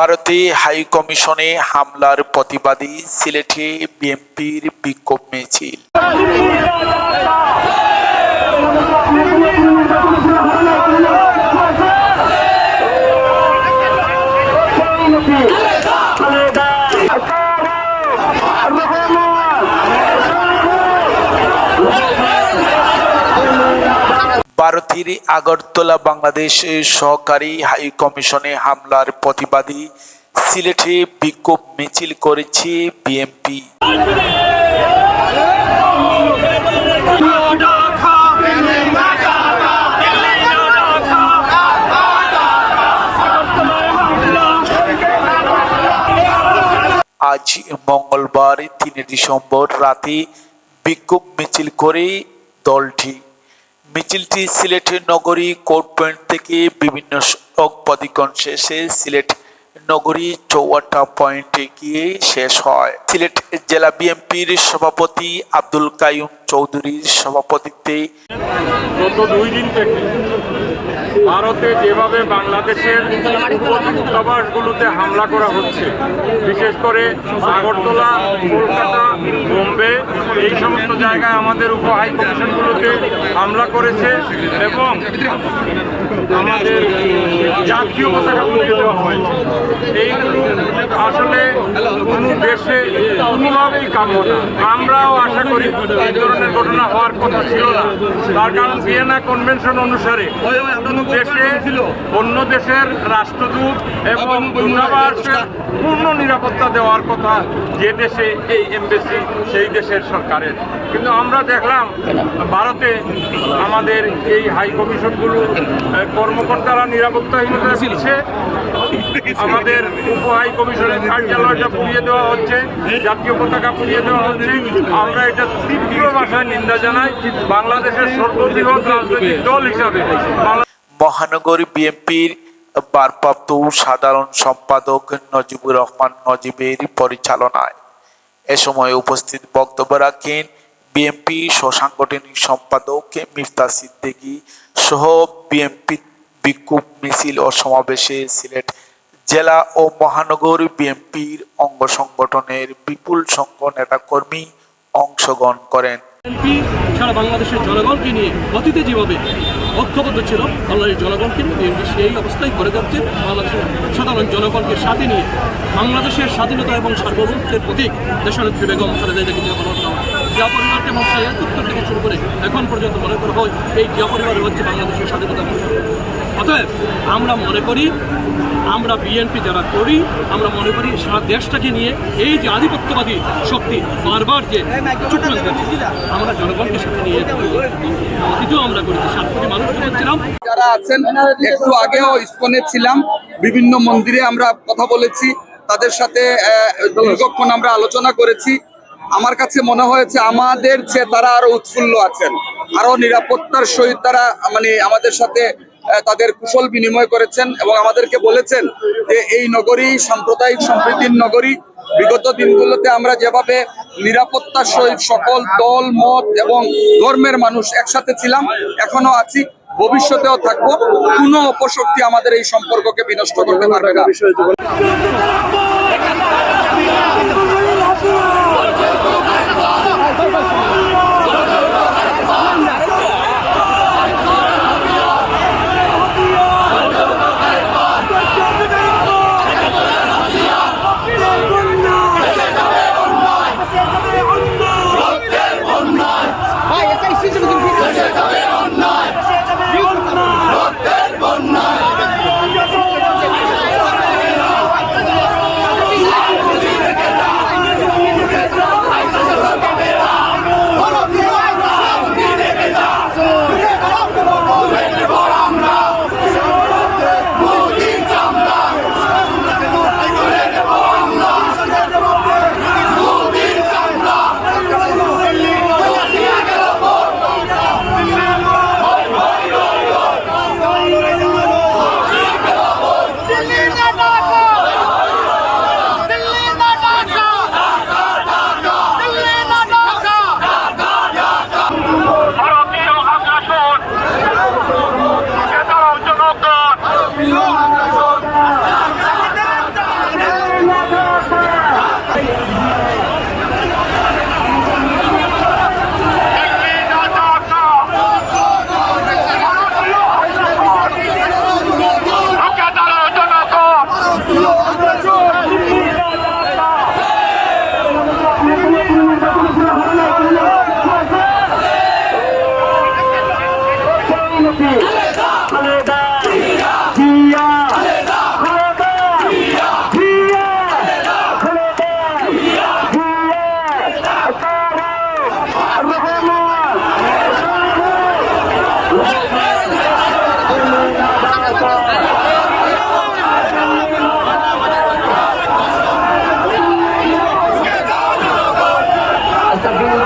ভারতে হাই কমিশনে হামলার প্রতিবাদী সিলেটে বিএনপির বিক্ষোভ মিছিল। ভারতের আগরতলা বাংলাদেশ সহকারী হাই কমিশনে হামলার প্রতিবাদী সিলেটে বিক্ষোভ মিছিল করেছে বিএনপি। আজ মঙ্গলবার তিন ডিসেম্বর রাতে বিক্ষোভ মিছিল করে দলটি। মিছিলটি সিলেট নগরী কোর্ট পয়েন্ট থেকে বিভিন্ন সড়ক প্রদীক্ষণ শেষে সিলেট নগরী চৌয়াটা পয়েন্টে গিয়ে শেষ হয়। সিলেট জেলা বিএনপির সভাপতি আব্দুল কাইম চৌধুরীর সভাপতিত্বে গত দুই দিন থেকে ভারতে যেভাবে বাংলাদেশের দূতাবাসগুলোতে হামলা করা হচ্ছে, বিশেষ করে আগরতলা, কলকাতা, বোম্বে, এই সমস্ত জায়গায় আমাদের উপ হাই কমিশনগুলোতে হামলা করেছে এবং আমাদের জাতীয় পতাকা পুড়িয়ে দেওয়া হয়েছে। এইগুলো আসলে কোনো দেশে কোনোভাবেই কাম্য না। আমরাও আশা করি ধরনের ঘটনা হওয়ার কথা ছিল না। তার কারণ ভিয়েনা কনভেনশন অনুসারে দেশে অন্য দেশের রাষ্ট্রদূত এবং দূতাবাসের পূর্ণ নিরাপত্তা দেওয়ার কথা যে দেশে এই এমবেসি সেই দেশের সরকারের। কিন্তু আমরা দেখলাম ভারতে আমাদের এই হাই কমিশনগুলো কর্মকর্তারা নিরাপত্তাহীনতা দিচ্ছে। আমাদের উপ হাই কমিশনের কার্যালয়টা পুড়িয়ে দেওয়া হচ্ছে জাতীয় পতাকা পুড়িয়ে দেওয়া হচ্ছে। আমরা এটা তীব্র ভাষায় নিন্দা জানাই, বাংলাদেশের সর্ববৃহৎ রাজনৈতিক দল হিসাবে। মহানগর বিএনপির ভারপ্রাপ্ত সাধারণ সম্পাদক নজিবুর রহমান নজিবের পরিচালনায় এ সময় উপস্থিত বক্তব্য রাখেন বিএনপি সহসাংগঠনিক সম্পাদক মিফতা সিদ্দিকী সহ বিএনপি বিক্ষোভ মিছিল ও সমাবেশে সিলেট জেলা ও মহানগর বিএনপির অঙ্গ সংগঠনের বিপুল সংখ্যক নেতাকর্মী অংশগ্রহণ করেন। বিএনপি সারা বাংলাদেশের জনগণকে নিয়ে অতীতে যেভাবে ঐক্যবদ্ধ ছিল, বাংলাদেশের জনগণকে নিয়ে বিএনপি সেই অবস্থায় করে যাচ্ছে। বাংলাদেশের সাধারণ জনগণকে সাথে নিয়ে বাংলাদেশের স্বাধীনতা এবং সার্বভৌমত্বের প্রতীক দেশনেত্রী বেগম খালেদা জিয়াকে যে গণহত্যা জিয়া পরিবারকে এবং একাত্তর থেকে শুরু করে এখন পর্যন্ত মনে করা হয় এই জিয়া পরিবারের হচ্ছে বাংলাদেশের স্বাধীনতা অতএব আমরা মনে করি, আমরা বিএনপি যারা করি, আমরা মনে করি সারা দেশটাকে নিয়ে এই যে আধিপত্যবাদী শক্তি বারবার যে আমরা জনগণকে সাথে নিয়ে অতীতেও আমরা করেছি, সাত কোটি মানুষ ছিলাম, যারা আছেন, একটু আগেও ইস্কনে ছিলাম, বিভিন্ন মন্দিরে আমরা কথা বলেছি, তাদের সাথে দীর্ঘক্ষণ আমরা আলোচনা করেছি। আমার কাছে মনে হয়েছে, আমাদের চেয়ে তারা আরও উৎফুল্ল আছেন, আরও নিরাপত্তার সহিত তারা মানে আমাদের সাথে তাদের কুশল বিনিময় করেছেন এবং আমাদেরকে বলেছেন যে এই নগরী সাম্প্রদায়িক সম্প্রীতির নগরী। বিগত দিনগুলোতে আমরা যেভাবে নিরাপত্তার সহিত সকল দল, মত এবং ধর্মের মানুষ একসাথে ছিলাম, এখনও আছি, ভবিষ্যতেও থাকব। কোনো অপশক্তি আমাদের এই সম্পর্ককে বিনষ্ট করতে পারবে না। নেত্রী খালেদা জিয়া খালেদা জিয়া খালেদা জিয়া রহমান